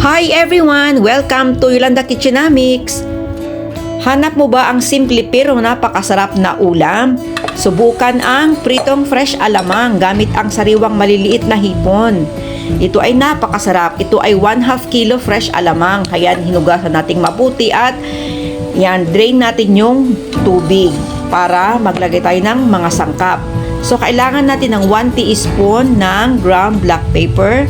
Hi everyone! Welcome to Yolanda Kitchenamics! Hanap mo ba ang simple pero napakasarap na ulam? Subukan ang pritong fresh alamang gamit ang sariwang maliliit na hipon. Ito ay napakasarap. Ito ay 1 half kilo fresh alamang. Kaya hinugasan nating mabuti at yan, drain natin yung tubig para maglagay tayo ng mga sangkap. So, kailangan natin ng 1 teaspoon ng ground black pepper,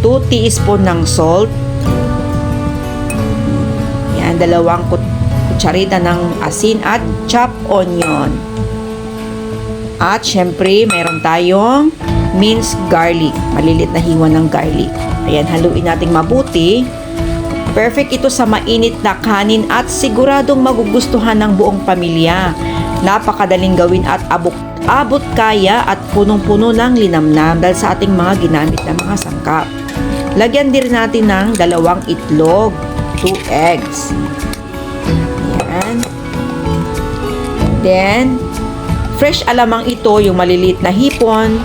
2 teaspoon ng salt, yan, dalawang kut- kutsarita ng asin at chopped onion. At syempre, meron tayong minced garlic. Malilit na hiwa ng garlic. Ayan, haluin nating mabuti. Perfect ito sa mainit na kanin at siguradong magugustuhan ng buong pamilya. Napakadaling gawin at abot, abot kaya at punong-puno ng linamnam dahil sa ating mga ginamit na mga sangkap. Lagyan din natin ng dalawang itlog, 2 eggs. Ayan. Then, fresh alamang ito, yung maliliit na hipon.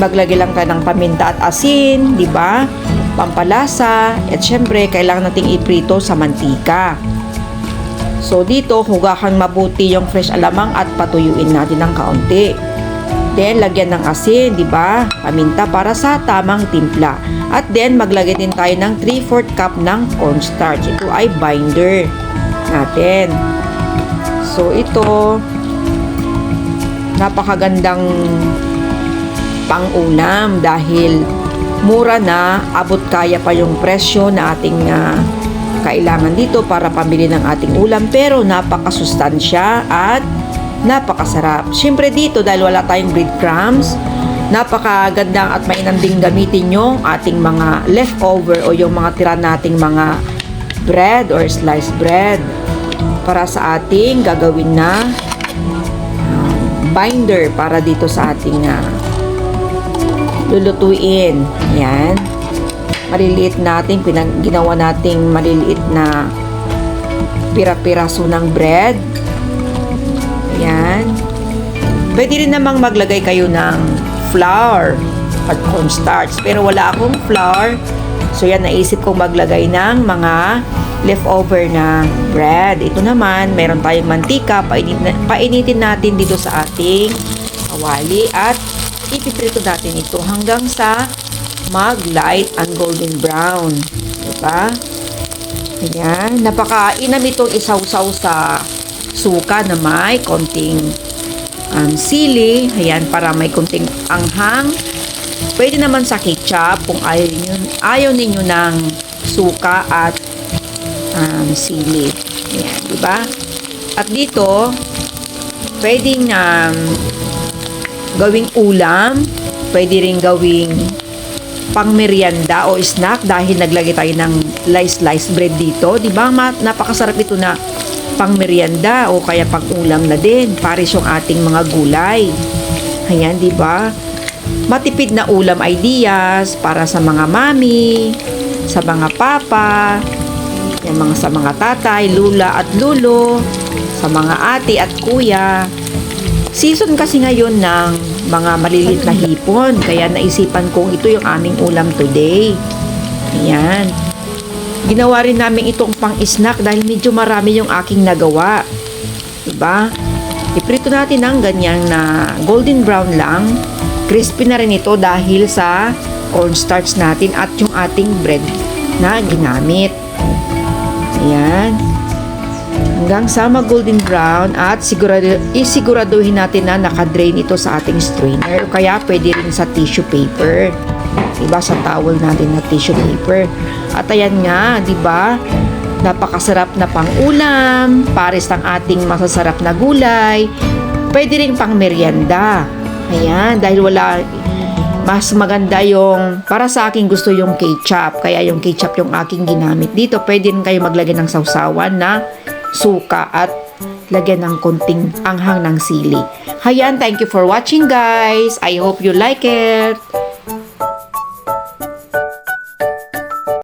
Maglagay lang ka ng paminta at asin, di ba? Pampalasa, at syempre, kailangan nating iprito sa mantika. So, dito, hugahan mabuti yung fresh alamang at patuyuin natin ng kaunti. Then, lagyan ng asin, di ba? Paminta para sa tamang timpla. At then, maglagay din tayo ng 3-4 cup ng cornstarch. Ito ay binder natin. So, ito, napakagandang pang-ulam dahil mura na, abot kaya pa yung presyo na ating ah, kailangan dito para pambili ng ating ulam pero napakasustansya at napakasarap. Siyempre dito dahil wala tayong breadcrumbs, napakagandang at mainam ding gamitin yung ating mga leftover o yung mga tira nating mga bread or sliced bread para sa ating gagawin na um, binder para dito sa ating ah, lulutuin. Yan. Maliliit natin, pinag ginawa nating maliliit na pira-piraso ng bread. Yan. Pwede rin namang maglagay kayo ng flour at cornstarch. Pero wala akong flour. So yan, naisip kong maglagay ng mga leftover na bread. Ito naman, meron tayong mantika. Painitin, painitin natin dito sa ating kawali at ipiprito natin ito hanggang sa mag-light and golden brown. Diba? Ayan. Napakainam itong isawsaw sa suka na may konting um, sili. Ayan, para may konting anghang. Pwede naman sa ketchup kung ayaw ninyo, ayaw ninyo ng suka at um, sili. Ayan, di ba? At dito, pwedeng um, gawing ulam, pwede rin gawing pangmeryenda o snack dahil naglagay tayo ng slice bread dito. Di ba? Napakasarap ito na pangmeryenda o kaya pang-ulam na din. Paris yung ating mga gulay. Ayan, di ba? Matipid na ulam ideas para sa mga mami, sa mga papa, yung mga sa mga tatay, lula at lulo, sa mga ate at kuya. Season kasi ngayon ng mga maliliit na hipon, kaya naisipan kong ito yung aming ulam today. Ayan. Ginawa rin namin itong pang-snack dahil medyo marami yung aking nagawa. Diba? Iprito natin ng ganyan na golden brown lang. Crispy na rin ito dahil sa cornstarch natin at yung ating bread na ginamit. Ayan. Hanggang sa mag-golden brown at sigurado, isiguraduhin natin na nakadrain ito sa ating strainer o kaya pwede rin sa tissue paper. Diba? Sa towel natin na tissue paper. At ayan nga, ba? Napakasarap na pang-ulam, pares ng ating masasarap na gulay. Pwede rin pang merienda. Ayan, dahil wala mas maganda yung para sa akin gusto yung ketchup kaya yung ketchup yung aking ginamit dito pwede rin kayo maglagay ng sausawan na suka at lagyan ng konting anghang ng sili. Hayan, thank you for watching guys. I hope you like it.